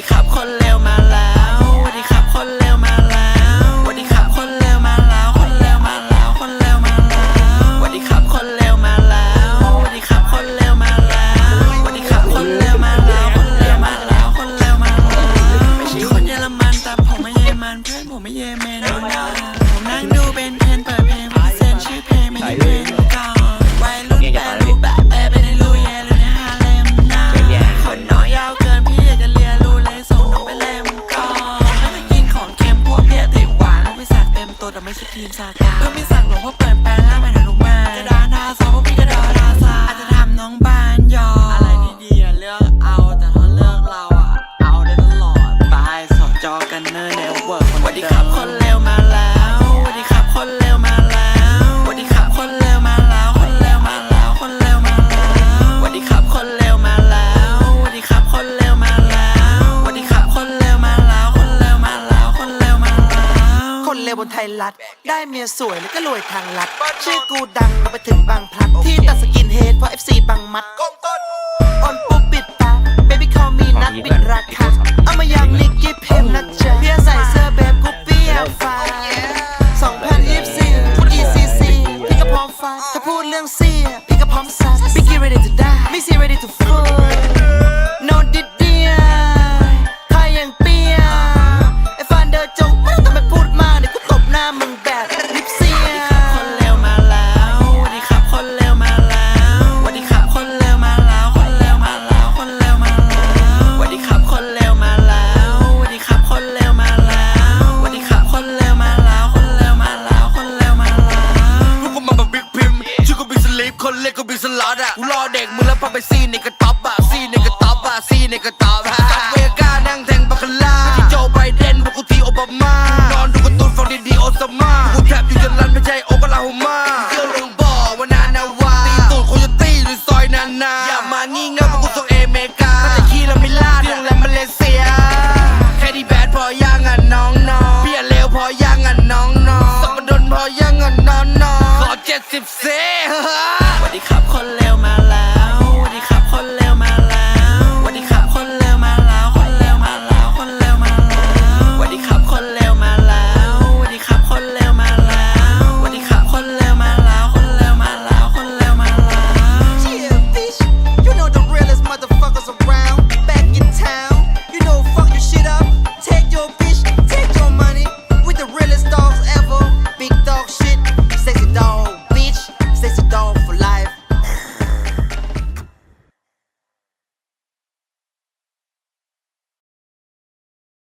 ดีครับคนเร็วมาแล้วสวัสดีครับคนเร็วมาแล้วสวัสดีครับคนเร็วมาแล้ว คนเร็วมาแล้ว คนเร็วมาแล้วสวัสดีครับคนเร็วมาแล้วสวัสดีครับคนเร็วมาแล้วสวัสดีครับคนเร็วมาแล้ว คนเร็วมาแล้ว คนเร็วมาแล้วไม่ใช่คนเยอรมันแต่ผมไม่เยอรมันเพื่อนผมไม่เยเมนนะ dreams I got. ร็วบนไทยรัฐ ได้เมียสวยแล้วก็รวยทางลัด ชื่อกูดังไปถึงบางพลัด ที่ตัดสกินเฮดเพราะ FC บางมัดกงต้นออนปุ๊บปิดตา เบบี้คอมีนัดบิดราคา เอามายังนิกกี้เพมนะจ๊เพียใส่เสื้อแบบกูเปียฟ้าสองพันยี่พูด ECC พี่ก็พร้อมฟัดถ้าพูดเรื่องเสียพี่ก็พร้อมซัดพี่กี้ ready to die ไม่ซี ready to ล็อตอะกูรอเด็กมึงแล้วพาไปซีนในกระ